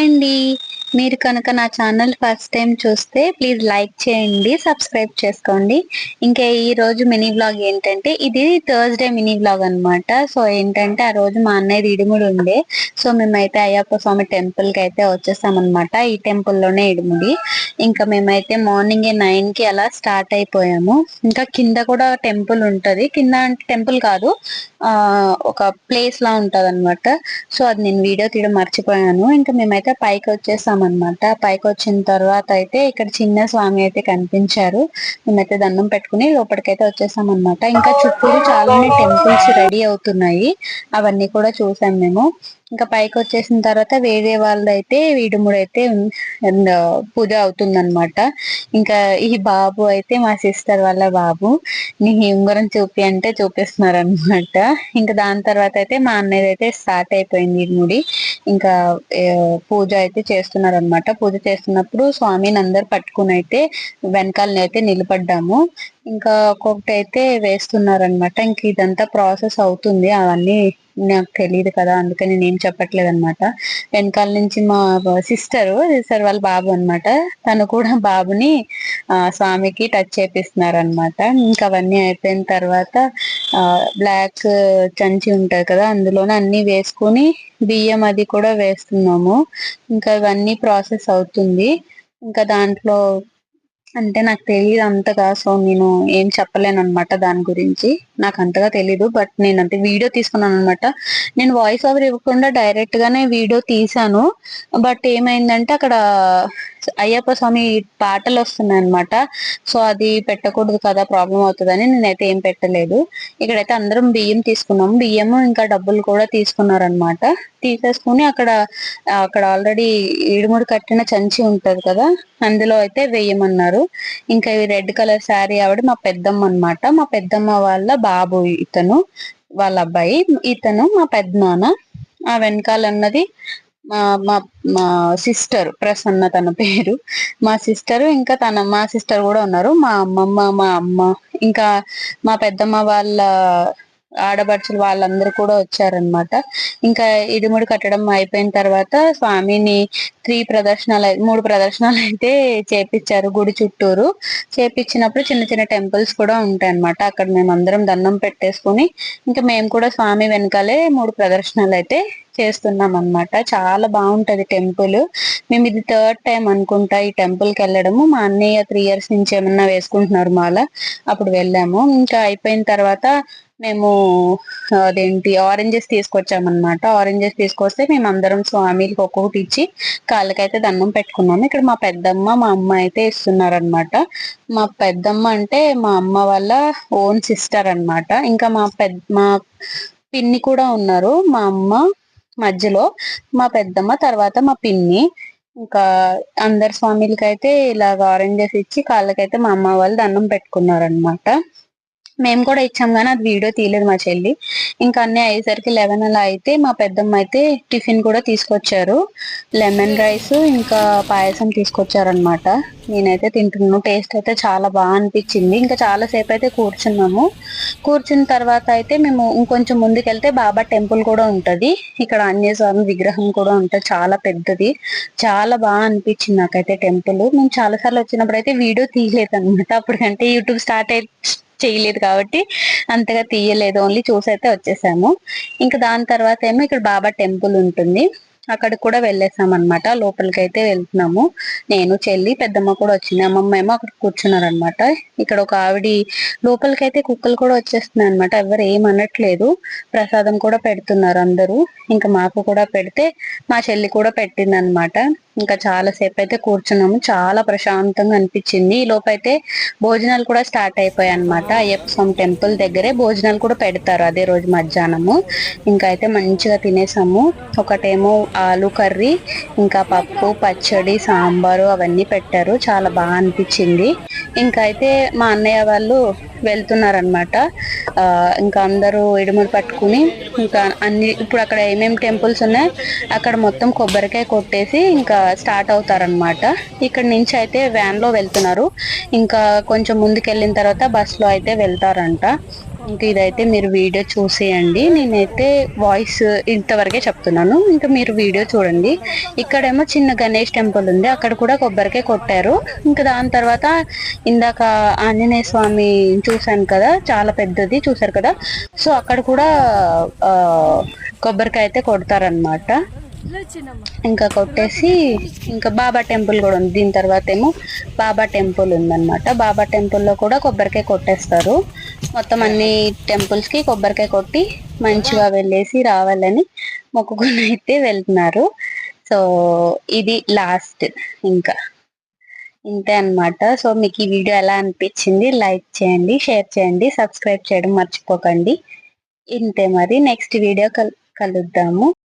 Andy. మీరు కనుక నా ఛానల్ ఫస్ట్ టైం చూస్తే ప్లీజ్ లైక్ చేయండి సబ్స్క్రైబ్ చేసుకోండి. ఇంకా ఈ రోజు మినీ బ్లాగ్ ఏంటంటే ఇది థర్స్డే మినీ బ్లాగ్ అన్నమాట. సో ఏంటంటే ఆ రోజు మా అన్నయ్య ఇడుముడి ఉండే. సో మేమైతే అయ్యప్ప స్వామి టెంపుల్కి అయితే వచ్చేసామన్నమాట ఈ టెంపుల్లోనే ఇడుముడి. ఇంకా మేమైతే మార్నింగ్ నైన్కి అలా స్టార్ట్ అయిపోయాము. ఇంకా కింద కూడా టెంపుల్ ఉంటుంది. కింద అంటే టెంపుల్ కాదు ఒక ప్లేస్ లా ఉంటది అనమాట సో అది నేను వీడియో తీయడం మర్చిపోయాను. ఇంకా మేమైతే పైకి వచ్చేస్తాము అనమాట పైకి వచ్చిన తర్వాత అయితే ఇక్కడ చిన్న స్వామి అయితే కనిపించారు. మేమైతే దండం పెట్టుకుని లోపలికైతే వచ్చేసాం అనమాట ఇంకా చుట్టూరు చాలానే టెంపుల్స్ రెడీ అవుతున్నాయి. అవన్నీ కూడా చూసాం మేము. ఇంకా పైకి వచ్చేసిన తర్వాత వేరే వాళ్ళదైతే వీడుముడు అయితే అండ్ పూజ అవుతుందన్నమాట. ఇంకా ఈ బాబు అయితే మా సిస్టర్ వాళ్ళ బాబు. నీ ఉంగరం చూపి అంటే చూపిస్తున్నారు అనమాట ఇంకా దాని తర్వాత అయితే మా అన్నయ్య అయితే స్టార్ట్ అయిపోయింది వీడుముడి ఇంకా పూజ అయితే చేస్తున్నారు. అనమాట పూజ చేస్తున్నప్పుడు స్వామిని అందరు పట్టుకుని అయితే వెనకాలని అయితే నిలబడ్డాము. ఇంకా ఒక్కొక్కటి అయితే వేస్తున్నారనమాట ఇంక ఇదంతా ప్రాసెస్ అవుతుంది. అవన్నీ నాకు తెలియదు కదా అందుకని నేను చెప్పట్లేదు అనమాట వెనకాల నుంచి మా సిస్టర్ సిస్టర్ వాళ్ళ బాబు అన్నమాట. తను కూడా బాబుని స్వామికి టచ్ చేపిస్తున్నారు అనమాట ఇంకా అవన్నీ అయిపోయిన తర్వాత బ్లాక్ చంచి ఉంటుంది కదా అందులోనే అన్ని వేసుకొని బియ్యం అది కూడా వేస్తున్నాము. ఇంకా ఇవన్నీ ప్రాసెస్ అవుతుంది. ఇంకా దాంట్లో అంటే నాకు తెలియదు అంతగా సో నేను ఏం చెప్పలేను అనమాట దాని గురించి. నాకు అంతగా తెలీదు బట్ నేను అంటే వీడియో తీసుకున్నాను అనమాట నేను వాయిస్ ఓవర్ ఇవ్వకుండా డైరెక్ట్ గానే వీడియో తీసాను బట్ ఏమైందంటే అక్కడ అయ్యప్ప స్వామి పాటలు వస్తున్నాయి అనమాట సో అది పెట్టకూడదు కదా ప్రాబ్లం అవుతుందని నేనైతే ఏం పెట్టలేదు. ఇక్కడైతే అందరం బియ్యం తీసుకున్నాము బియ్యము ఇంకా డబ్బులు కూడా తీసుకున్నారనమాట తీసేసుకుని అక్కడ అక్కడ ఆల్రెడీ ఇడుముడు కట్టిన చంచి ఉంటది కదా అందులో అయితే వేయమన్నారు. ఇంకా ఇవి రెడ్ కలర్ శారీ ఆవిడ మా పెద్దమ్మ అన్నమాట. మా పెద్దమ్మ వాళ్ళ బాబు ఇతను వాళ్ళ అబ్బాయి. ఇతను మా పెద్దనాన్న. ఆ వెనకాల అన్నది మా మా మా సిస్టర్ ప్రసన్న తన పేరు. మా సిస్టర్ ఇంకా తన మా సిస్టర్ కూడా ఉన్నారు. మా అమ్మమ్మ మా అమ్మ ఇంకా మా పెద్దమ్మ వాళ్ళ ఆడపడుచులు వాళ్ళందరూ కూడా వచ్చారనమాట ఇంకా ఇడుముడి కట్టడం అయిపోయిన తర్వాత స్వామిని త్రీ ప్రదర్శనలు మూడు ప్రదర్శనలు అయితే చేపించారు గుడి చుట్టూరు. చేపించినప్పుడు చిన్న చిన్న టెంపుల్స్ కూడా ఉంటాయి అన్నమాట అక్కడ మేము అందరం దండం పెట్టేసుకుని ఇంకా మేము కూడా స్వామి వెనకాలే మూడు ప్రదర్శనలు అయితే చేస్తున్నాం అన్నమాట చాలా బాగుంటది టెంపుల్. మేము ఇది థర్డ్ టైం అనుకుంటా ఈ టెంపుల్కి వెళ్ళడము. మా అన్నయ్య త్రీ ఇయర్స్ నుంచి ఏమన్నా వేసుకుంటున్నారు మాల. అప్పుడు వెళ్ళాము. ఇంకా అయిపోయిన తర్వాత మేము అదేంటి ఆరెంజెస్ తీసుకొచ్చామన్నమాట. ఆరెంజెస్ తీసుకొస్తే మేము అందరం స్వామికి ఒక్కొక్కటి ఇచ్చి కాళ్ళకైతే దండం పెట్టుకున్నాము. ఇక్కడ మా పెద్దమ్మ మా అమ్మ అయితే ఇస్తున్నారనమాట మా పెద్దమ్మ అంటే మా అమ్మ వాళ్ళ ఓన్ సిస్టర్ అన్నమాట. ఇంకా మా పెద్ద మా పిన్ని కూడా ఉన్నారు మా అమ్మ మధ్యలో మా పెద్దమ్మ తర్వాత మా పిన్ని. ఇంకా అందరి స్వామిలకి అయితే ఇలాగ ఆరెంజెస్ ఇచ్చి కాళ్ళకైతే మా అమ్మ వాళ్ళు దండం పెట్టుకున్నారనమాట మేము కూడా ఇచ్చాం కానీ అది వీడియో తీయలేదు మా చెల్లి. ఇంకా అన్నీ అయ్యేసరికి లెవెన్ అలా అయితే మా పెద్దమ్మ అయితే టిఫిన్ కూడా తీసుకొచ్చారు. లెమన్ రైస్ ఇంకా పాయసం తీసుకొచ్చారనమాట నేనైతే తింటున్నాను. టేస్ట్ అయితే చాలా బాగా అనిపించింది. ఇంకా చాలాసేపు అయితే కూర్చున్నాము. కూర్చున్న తర్వాత అయితే మేము ఇంకొంచెం ముందుకెళ్తే బాబా టెంపుల్ కూడా ఉంటుంది. ఇక్కడ ఆంజనేయ స్వామి విగ్రహం కూడా ఉంటుంది. చాలా పెద్దది. చాలా బాగా అనిపించింది నాకైతే టెంపుల్. మేము చాలాసార్లు వచ్చినప్పుడు అయితే వీడియో తీయలేదు అనమాట అప్పటికంటే యూట్యూబ్ స్టార్ట్ అయి చేయలేదు కాబట్టి అంతగా తీయలేదు. ఓన్లీ చూసి అయితే వచ్చేసాము. ఇంకా దాని తర్వాత ఏమో ఇక్కడ బాబా టెంపుల్ ఉంటుంది. అక్కడికి కూడా వెళ్ళేసాం అనమాట లోపలికి అయితే వెళ్తున్నాము. నేను చెల్లి పెద్దమ్మ కూడా వచ్చింది అమ్మమ్మ ఏమో అక్కడ కూర్చున్నారు అనమాట ఇక్కడ ఒక ఆవిడ లోపలికి అయితే కుక్కలు కూడా వచ్చేస్తున్నాయి అనమాట ఎవరు ఏమనట్లేదు ప్రసాదం కూడా పెడుతున్నారు అందరూ. ఇంకా మాకు కూడా పెడితే మా చెల్లి కూడా పెట్టింది అనమాట ఇంకా చాలా సేపు అయితే కూర్చున్నాము. చాలా ప్రశాంతంగా అనిపించింది. ఈ లోపైతే భోజనాలు కూడా స్టార్ట్ అయిపోయాయి అనమాట అయ్యప్ప స్వామి టెంపుల్ దగ్గరే భోజనాలు కూడా పెడతారు అదే రోజు మధ్యాహ్నము. ఇంకా అయితే మంచిగా తినేసాము. ఒకటేమో ఆలు కర్రీ ఇంకా పప్పు పచ్చడి సాంబారు అవన్నీ పెట్టారు. చాలా బాగా అనిపించింది. ఇంకా అయితే మా అన్నయ్య వాళ్ళు వెళ్తున్నారనమాట ఇంకా అందరూ ఇడుములు పట్టుకుని ఇంకా అన్ని ఇప్పుడు అక్కడ ఏమేమి టెంపుల్స్ ఉన్నాయి అక్కడ మొత్తం కొబ్బరికాయ కొట్టేసి ఇంకా స్టార్ట్ అవుతారనమాట ఇక్కడ నుంచి అయితే వ్యాన్లో వెళ్తున్నారు. ఇంకా కొంచెం ముందుకు వెళ్ళిన తర్వాత బస్సులో అయితే వెళ్తారంట. ఇంకా ఇదైతే మీరు వీడియో చూసేయండి. నేనైతే వాయిస్ ఇంతవరకే చెప్తున్నాను. ఇంకా మీరు వీడియో చూడండి. ఇక్కడేమో చిన్న గణేష్ టెంపుల్ ఉంది. అక్కడ కూడా కొబ్బరికాయ కొట్టారు. ఇంకా దాని తర్వాత ఇందాక ఆంజనేయ స్వామి చూశాను కదా చాలా పెద్దది చూసారు కదా. సో అక్కడ కూడా కొబ్బరికాయ అయితే కొడతారనమాట ఇంకా కొట్టేసి ఇంకా బాబా టెంపుల్ కూడా ఉంది. దీని తర్వాత ఏమో బాబా టెంపుల్ ఉందన్నమాట. బాబా టెంపుల్లో కూడా కొబ్బరికాయ కొట్టేస్తారు. మొత్తం అన్ని టెంపుల్స్కి కొబ్బరికాయ కొట్టి మంచిగా వెళ్ళేసి రావాలని మొక్కుకుని అయితే వెళ్తున్నారు. సో ఇది లాస్ట్ ఇంకా. ఇంతే అన్నమాట. సో మీకు ఈ వీడియో ఎలా అనిపించింది? లైక్ చేయండి షేర్ చేయండి సబ్స్క్రైబ్ చేయడం మర్చిపోకండి. ఇంతే మరి. నెక్స్ట్ వీడియో కల్ కలుద్దాము.